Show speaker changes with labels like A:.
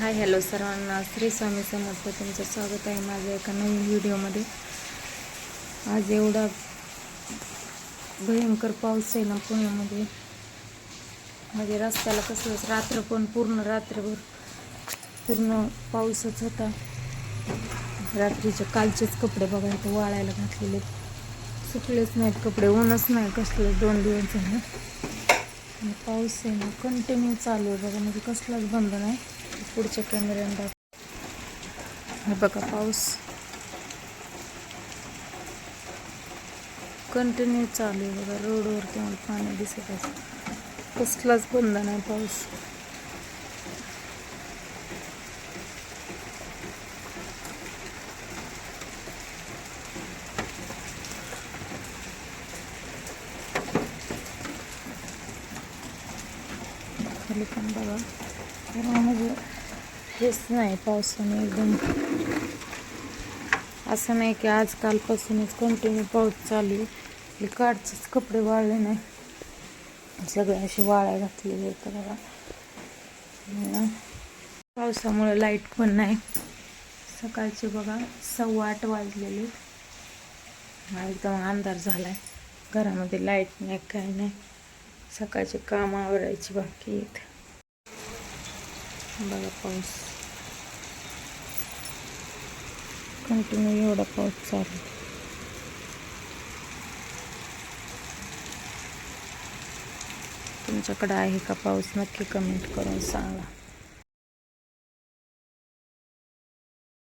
A: Hi hello सर्वांना. श्री स्वामी समर्थ तुमचं स्वागत आहे माझ्या एका नवीन व्हिडिओमध्ये. आज एवढा भयंकर पाऊस आहे ना पुण्यामध्ये. म्हणजे रस्त्याला कसं रात्र पण पूर्ण रात्रभर पूर्ण पाऊसच होता. रात्रीचे कालचेच कपडे बघा इथं वाळायला घातलेले सुकलेच नाहीत कपडे ऊनच नाही कसले दोन दिवस झाले. पाऊस आहे ना कंटिन्यू चालू आहे बघा म्हणजे कसलाच बंद नाही. पुढच्या कॅमेऱ्यानं दाखव हे बघा पाऊस. कंटिन्यू चालू आहे बघा रोडवर तुम्हाला पाणी दिसत असं कसलाच बंद नाही पाऊस. खाली पण बघा. पूर्ण म्हणजे हेच नाही पावसाने एकदम. असं नाही की आजकालपासूनच कंटिन्यू पाऊस चालू आहे. आपले कपडे वाळले नाही. सगळे असे वाळ्या घातलेले आहेत बघा. पावसामुळे लाइट पण नाही. सकाळचे बघा सव्वा आठ वाजलेले एकदम अंधार झालाय. घरामध्ये लाइट नाही काय नाही. सकाळचे काम आवरायची बाकी आहेत. बघा पाऊस. कंटिन्यू एवढा पाऊस चालू. तुमच्याकडं तुमच्याकडे आहे का पाऊस? नक्की कमेंट करून सांगा.